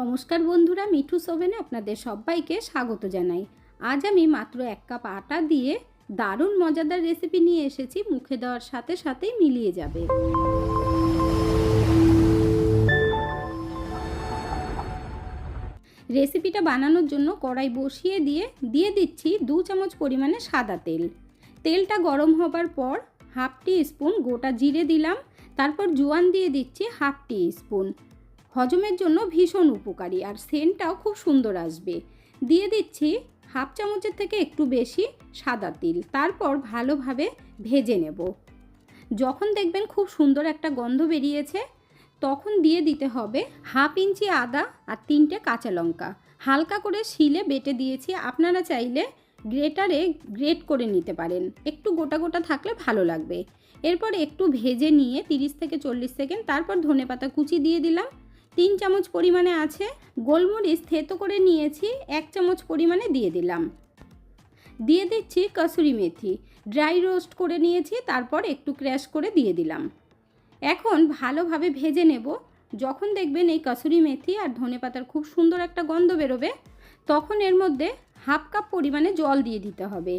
নমস্কার বন্ধুরা, মিঠু সোভেনে আপনাদের সবাইকে স্বাগত জানাই। আজ আমি মাত্র এক কাপ আটা দিয়ে দারুণ মজাদার রেসিপি নিয়ে এসেছি, মুখে দেওয়ার সাথে সাথেই মিলিয়ে যাবে। রেসিপিটা বানানোর জন্য কড়াই বসিয়ে দিয়ে দিয়ে দিচ্ছি দু চামচ পরিমাণে সাদা তেল। তেলটা গরম হবার পর হাফ টি স্পুন গোটা জিরে দিলাম, তারপর জোয়ান দিয়ে দিচ্ছি হাফ টি স্পুন। হজমের জন্য ভীষণ উপকারী আর সেন্টটাও খুব সুন্দর আসবে। দিয়ে দিচ্ছি হাফ চামচের থেকে একটু বেশি সাদা তিল, তারপর ভালোভাবে ভেজে নেব। যখন দেখবেন খুব সুন্দর একটা গন্ধ বেরিয়েছে, তখন দিয়ে দিতে হবে হাফ ইঞ্চি আদা আর তিনটে কাঁচা লঙ্কা। হালকা করে শিলে বেটে দিয়েছি, আপনারা চাইলে গ্রেটারে গ্রেট করে নিতে পারেন। একটু গোটা গোটা থাকলে ভালো লাগবে। এরপর একটু ভেজে নিয়ে 30 থেকে চল্লিশ সেকেন্ড, তারপর ধনে পাতা কুচি দিয়ে দিলাম। তিন চামচ পরিমাণে আছে গোলমরিচ থেতো করে নিয়েছি, এক চামচ পরিমাণে দিয়ে দিলাম। দিয়ে দিচ্ছি কসুরি মেথি। ড্রাই রোস্ট করে নিয়েছি, তারপর একটু ক্র্যাশ করে দিয়ে দিলাম। এখন ভালোভাবে ভেজে নেব। যখন দেখবেন এই কসুরি মেথি আর ধনে পাতার খুব সুন্দর একটা গন্ধ বেরোবে, তখন এর মধ্যে হাফ কাপ পরিমাণে জল দিয়ে দিতে হবে।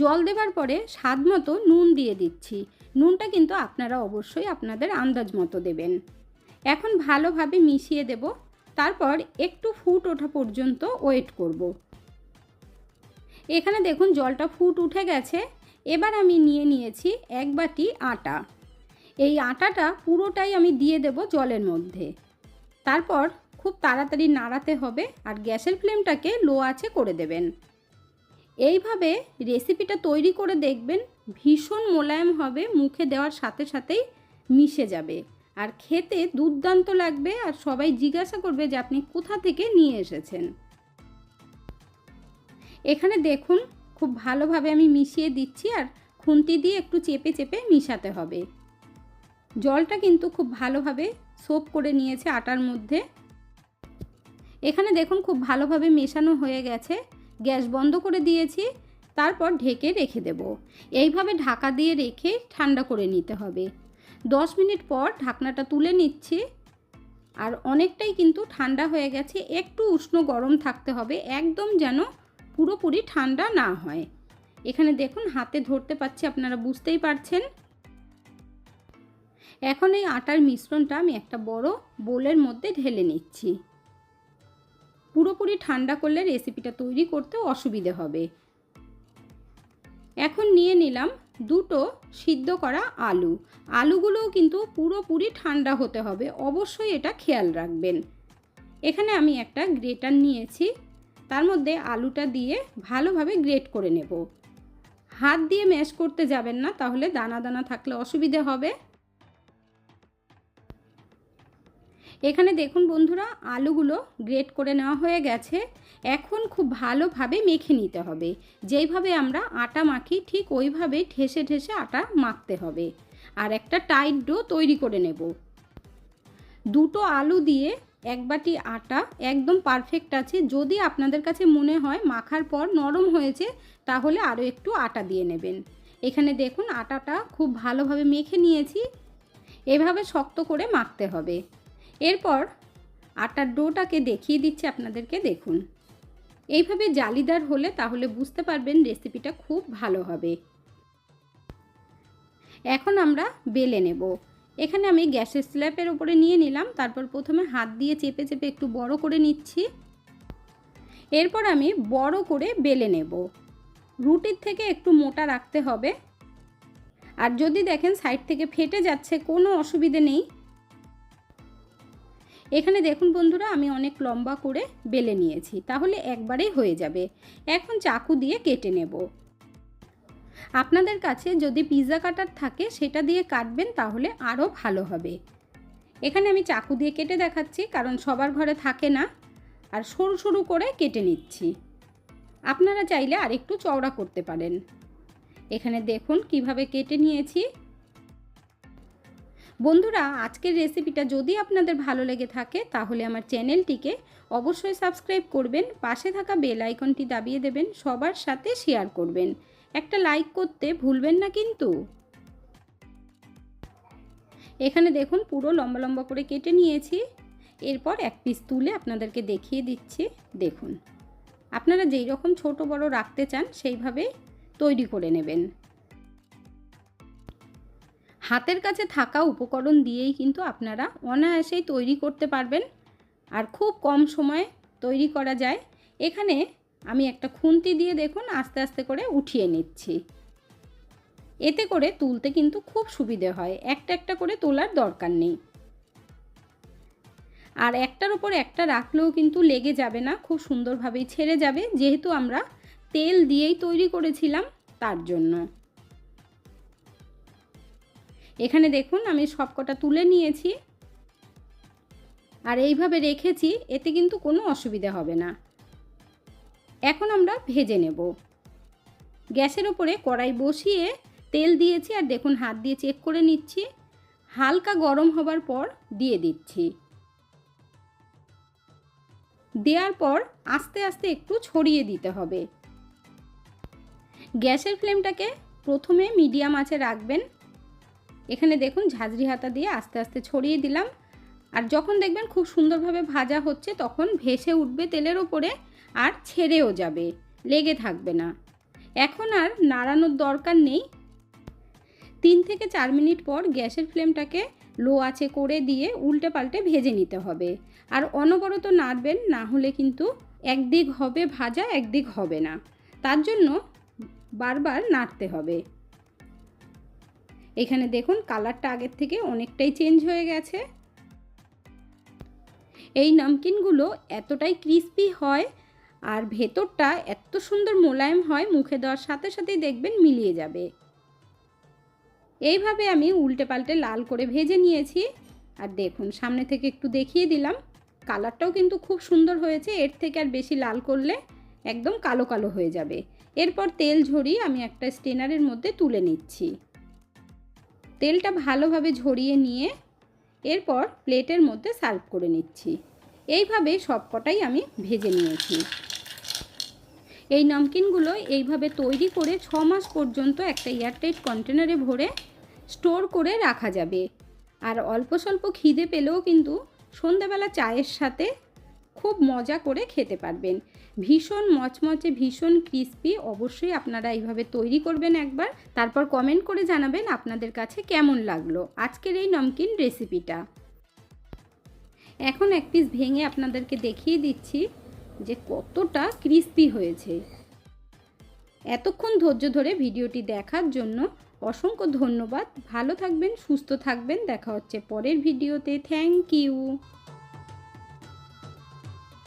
জল দেবার পরে স্বাদ মতো নুন দিয়ে দিচ্ছি। নুনটা কিন্তু আপনারা অবশ্যই আপনাদের আন্দাজ মতো দেবেন। এখন ভালোভাবে মিশিয়ে দেব, তারপর একটু ফুট ওঠা পর্যন্ত ওয়েট করব। এখানে দেখুন জলটা ফুট উঠে গেছে, এবার আমি নিয়ে নিয়েছি এক বাটি আটা। এই আটাটা পুরোটাই আমি দিয়ে দেব জলের মধ্যে। তারপর খুব তাড়াতাড়ি নাড়াতে হবে আর গ্যাসের ফ্লেমটাকে লো আছে করে দেবেন। এইভাবে রেসিপিটা তৈরি করে দেখবেন ভীষণ মোলায়েম হবে, মুখে দেওয়ার সাথে সাথেই মিশে যাবে। আর খেতে দুর্দান্ত লাগবে আর সবাই জিজ্ঞাসা করবে যে আপনি কোথা থেকে নিয়ে এসেছেন। এখানে দেখুন, খুব ভালোভাবে আমি মিশিয়ে দিচ্ছি আর খুন্তি দিয়ে একটু চেপে চেপে মিশাতে হবে। জলটা কিন্তু খুব ভালোভাবে সোপ করে নিয়েছে আটার মধ্যে। এখানে দেখুন, খুব ভালোভাবে মেশানো হয়ে গেছে। গ্যাস বন্ধ করে দিয়েছি, তারপর ঢেকে রেখে দেব। এইভাবে ঢাকা দিয়ে রেখে ঠান্ডা করে নিতে হবে। দশ মিনিট পর ঢাকনাটা তুলে নিচ্ছি। আর অনেকটাই কিন্তু ঠান্ডা হয়ে গেছে, একটু উষ্ণ গরম থাকতে হবে, একদম যেন পুরোপুরি ঠান্ডা না হয়। এখানে দেখুন, হাতে ধরতে পারছি আপনারা বুঝতেই পারছেন। এখন এই আটার মিশ্রণটা আমি একটা বড় বোলের মধ্যে ঢেলে নিচ্ছি। পুরোপুরি ঠান্ডা করলে রেসিপিটা তৈরি করতে অসুবিধে হবে। এখন নিয়ে নিলাম দুটো সিদ্ধ করা আলু। আলুগুলোও কিন্তু পুরোপুরি ঠান্ডা হতে হবে, অবশ্যই এটা খেয়াল রাখবেন। এখানে আমি একটা গ্রেটার নিয়েছি, তার মধ্যে আলুটা দিয়ে ভালোভাবে গ্রেট করে নেব। হাত দিয়ে ম্যাশ করতে যাবেন না, তাহলে দানা দানা থাকলে অসুবিধে হবে। এখানে দেখুন বন্ধুরা, আলুগুলো গ্রেট করে নেওয়া হয়ে গেছে। এখন খুব ভালোভাবে মেখে নিতে হবে। যেইভাবে আমরা আটা মাখি, ঠিক ওইভাবে ঠেসে ঠেসে আটা মাখতে হবে। আর একটা টাইট ডো তৈরি করে নেব। দুটো আলু দিয়ে এক বাটি আটা, একদম পারফেক্ট আছে। যদি আপনাদের কাছে মনে হয় মাখার পর নরম হয়েছে, তাহলে আরও একটু আটা দিয়ে নেবেন। এখানে দেখুন আটাটা খুব ভালোভাবে মেখে নিয়েছি। এভাবে শক্ত করে মাখতে হবে। এরপর আটার ডোটাকে দেখিয়ে দিচ্ছি আপনাদেরকে, দেখুন। এইভাবে জালিদার হলে তাহলে বুঝতে পারবেন রেসিপিটা খুব ভালো হবে। এখন আমরা বেলে নেব। এখানে আমি গ্যাসের স্ল্যাপের ওপরে নিয়ে নিলাম, তারপর প্রথমে হাত দিয়ে চেপে চেপে একটু বড় করে নিচ্ছি। এরপর আমি বড় করে বেলে নেব। রুটির থেকে একটু মোটা রাখতে হবে। আর যদি দেখেন সাইড থেকে ফেটে যাচ্ছে, কোনো অসুবিধে নেই। এখানে দেখুন বন্ধুরা, আমি অনেক লম্বা করে বেলে নিয়েছি, তাহলে একবারেই হয়ে যাবে। এখন চাকু দিয়ে কেটে নেব। আপনাদের কাছে যদি পিৎজা কাটার থাকে, সেটা দিয়ে কাটবেন, তাহলে আরও ভালো হবে। এখানে আমি চাকু দিয়ে কেটে দেখাচ্ছি, কারণ সবার ঘরে থাকে না, আর সরু সরু করে কেটে নিচ্ছি। আপনারা চাইলে আরেকটু চওড়া করতে পারেন। এখানে দেখুন কীভাবে কেটে নিয়েছি। বন্ধুরা, আজকের রেসিপিটা যদি আপনাদের ভালো লেগে থাকে, তাহলে আমার চ্যানেলটিকে অবশ্যই সাবস্ক্রাইব করবেন, পাশে থাকা বেল আইকনটি দাবিয়ে দেবেন, সবার সাথে শেয়ার করবেন। একটা লাইক করতে ভুলবেন না কিন্তু। এখানে দেখুন, পুরো লম্বা লম্বা করে কেটে নিয়েছি। এরপর এক পিস তুলে আপনাদেরকে দেখিয়ে দিচ্ছি, দেখুন। আপনারা যেই রকম ছোট বড় রাখতে চান, সেইভাবে তৈরি করে নেবেন। হাতের কাছে থাকা উপকরণ দিয়েই কিন্তু আপনারা অনায়াসেই তৈরি করতে পারবেন। আর খুব কম সময়ে তৈরি করা যায়। এখানে আমি একটা খুন্তি দিয়ে দেখুন, আস্তে আস্তে করে উঠিয়ে নিচ্ছি। এতে করে তুলতে কিন্তু খুব সুবিধে হয়। একটা একটা করে তোলার দরকার নেই। আর একটার ওপর একটা রাখলেও কিন্তু লেগে যাবে না, খুব সুন্দরভাবেই ছেড়ে যাবে। যেহেতু আমরা তেল দিয়েই তৈরি করেছিলাম, তার জন্য। এখানে দেখুন আমি সবকটা তুলে নিয়েছি। আর এইভাবে রেখেছি, এতে কিন্তু কোনো অসুবিধা হবে না। এখন আমরা ভেজে নেব। গ্যাসের ওপরে কড়াই বসিয়ে তেল দিয়েছি আর দেখুন হাত দিয়ে চেক করে নিচ্ছি। হালকা গরম হবার পর দিয়ে দিচ্ছি। দেওয়ার পর আস্তে আস্তে একটু ছড়িয়ে দিতে হবে। গ্যাসের ফ্লেমটাকে প্রথমে মিডিয়াম আঁচে রাখবেন। এখানে দেখুন ঝাঁঝরি হাতা দিয়ে আস্তে আস্তে ছড়িয়ে দিলাম। আর যখন দেখবেন খুব সুন্দরভাবে ভাজা হচ্ছে, তখন ভেসে উঠবে তেলের ওপরে আর ছেড়েও যাবে, লেগে থাকবে না। এখন আর নাড়ানোর দরকার নেই। তিন থেকে চার মিনিট পর গ্যাসের ফ্লেমটাকে লো আছে করে দিয়ে উল্টে পাল্টে ভেজে নিতে হবে। আর অনবরত নাড়বেন, না হলে কিন্তু একদিক হবে ভাজা, একদিক হবে না। তার জন্য বারবার নাড়তে হবে। এখানে দেখুন কালারটা আগের থেকে অনেকটাই চেঞ্জ হয়ে গেছে। এই নামকিনগুলো এতটাই ক্রিস্পি হয় আর ভেতরটা এত সুন্দর মোলায়েম হয়, মুখে দেওয়ার সাথে সাথেই দেখবেন মিলিয়ে যাবে। এইভাবে আমি উল্টে পাল্টে লাল করে ভেজে নিয়েছি। আর দেখুন, সামনে থেকে একটু দেখিয়ে দিলাম, কালারটাও কিন্তু খুব সুন্দর হয়েছে। এর থেকে আর বেশি লাল করলে একদম কালো কালো হয়ে যাবে। এরপর তেল ঝরিয়ে আমি একটা স্টেনারের মধ্যে তুলে নিচ্ছি। তেলটা ভালোভাবে ঝরিয়ে নিয়ে এরপর প্লেটের মধ্যে সার্ভ করে নিচ্ছি। এইভাবে সবকটাই আমি ভেজে নিয়েছি। এই নামকিনগুলো এইভাবে তৈরি করে ছ মাস পর্যন্ত একটা এয়ারটাইট কন্টেনারে ভরে স্টোর করে রাখা যাবে। আর অল্প স্বল্প খিদে পেলেও কিন্তু সন্ধ্যাবেলা চায়ের সাথে খুব মজা করে খেতে পারবেন। ভীষণ মচমচে, ভীষণ ক্রিস্পি অবশ্যই আপনারা এইভাবে তৈরি করবেন একবার। তারপর কমেন্ট করে জানাবেন আপনাদের কাছে কেমন লাগল আজকের এই নমকিন রেসিপিটা এখন এক পিস ভেঙে আপনাদেরকে দেখিয়ে দিচ্ছি যে কতটা ক্রিস্পি হয়েছে। এতক্ষণ ধৈর্য ধরে ভিডিওটি দেখার জন্য অসংখ্য ধন্যবাদ। ভালো থাকবেন, সুস্থ থাকবেন। দেখা হচ্ছে পরের ভিডিওতে। Thank you